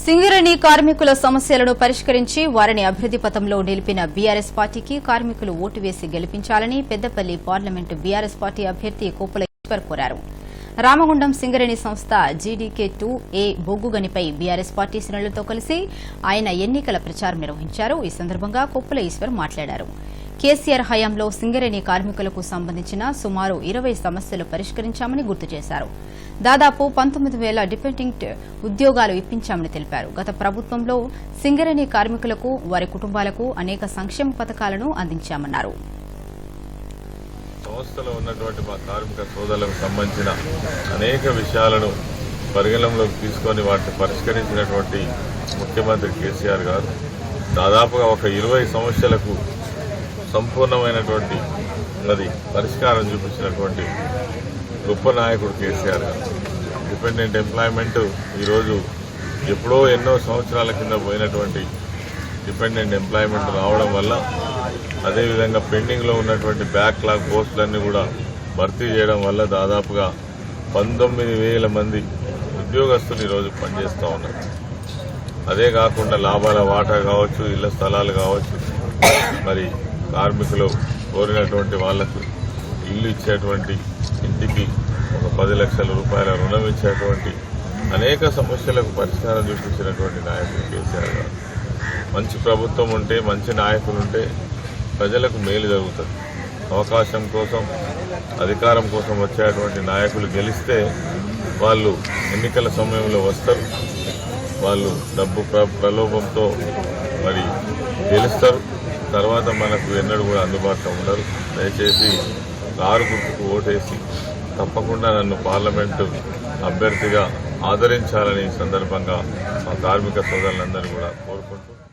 సింగరేణి కార్మికుల సమస్యలను పరిష్కరించి వారిని అభివృద్ది పథంలో నిలిపిన బీఆర్ఎస్ పార్టీకి కార్మికులు ఓటు వేసి గెలిపించాలని పెద్దపల్లి పార్లమెంటు బీఆర్ఎస్ పార్టీ అభ్యర్థి కోపుల ఈశ్వర్ కోరారు. రామగుండం సింగరేణి సంస్థ జీడీకే టూ ఏ బొగ్గుగనిపై బీఆర్ఎస్ పార్టీ శ్రేణులతో కలిసి ఆయన ఎన్నికల ప్రచారం నిర్వహించారు. ఈ సందర్భంగా కొప్పుల ఈశ్వర్ మాట్లాడారు. కేసీఆర్ హయాంలో సింగరేణి కార్మికులకు సంబంధించిన సుమారు ఇరవై సమస్యలు పరిష్కరించామని గుర్తు చేశారు. దాదాపు పంతొమ్మిది వేల డిపెండింగ్ ఉద్యోగాలు ఇప్పించామని తెలిపారు. గత ప్రభుత్వంలో సింగరేణి కార్మికులకు వారి కుటుంబాలకు అనేక సంక్షేమ పథకాలను అందించామన్నారు. సంస్థలో ఉన్నటువంటి మా కార్మిక సోదరులకు సంబంధించిన అనేక విషయాలను పరిగణనలోకి తీసుకొని వాటిని పరిష్కరించినటువంటి ముఖ్యమంత్రి కేసీఆర్ గారు దాదాపుగా ఒక ఇరవై సమస్యలకు సంపూర్ణమైనటువంటి మరి పరిష్కారం చూపించినటువంటి గొప్ప నాయకుడు కేసీఆర్ గారు. డిపెండెంట్ ఎంప్లాయ్మెంట్ ఈరోజు ఎప్పుడో ఎన్నో సంవత్సరాల కింద పోయినటువంటి డిపెండెంట్ ఎంప్లాయ్మెంట్ రావడం వల్ల అదేవిధంగా పెండింగ్లో ఉన్నటువంటి బ్యాక్లాగ్ పోస్టులన్నీ కూడా భర్తీ చేయడం వల్ల దాదాపుగా పంతొమ్మిది వేల మంది ఉద్యోగస్తులు ఈరోజు పనిచేస్తూ ఉన్నారు. అదే కాకుండా లాభాల వాటా కావచ్చు ఇళ్ళ స్థలాలు కావచ్చు మరి కార్మికులు కోరినటువంటి వాళ్ళకు ఇల్లు ఇచ్చేటువంటి ఇంటికి ఒక పది లక్షల రూపాయల రుణం ఇచ్చేటువంటి అనేక సమస్యలకు పరిష్కారం చూపించినటువంటి నాయకుడు కేసీఆర్ గారు. మంచి ప్రభుత్వం ఉంటే మంచి నాయకులు ఉంటే ప్రజలకు మేలు జరుగుతుంది. అవకాశం కోసం అధికారం కోసం వచ్చేటువంటి నాయకులు గెలిస్తే వాళ్ళు ఎన్నికల సమయంలో వస్తారు. వాళ్ళు డబ్బు ప్ర ప్రలోభంతో మరి గెలుస్తారు. తర్వాత మనకు ఎన్నడూ కూడా అందుబాటులో ఉండరు. దయచేసి కారు గుర్తుకు ఓటేసి తప్పకుండా నన్ను పార్లమెంటు అభ్యర్థిగా ఆదరించాలని సందర్భంగా మా కార్మిక సోదరులందరూ కూడా కోరుకుంటున్నాను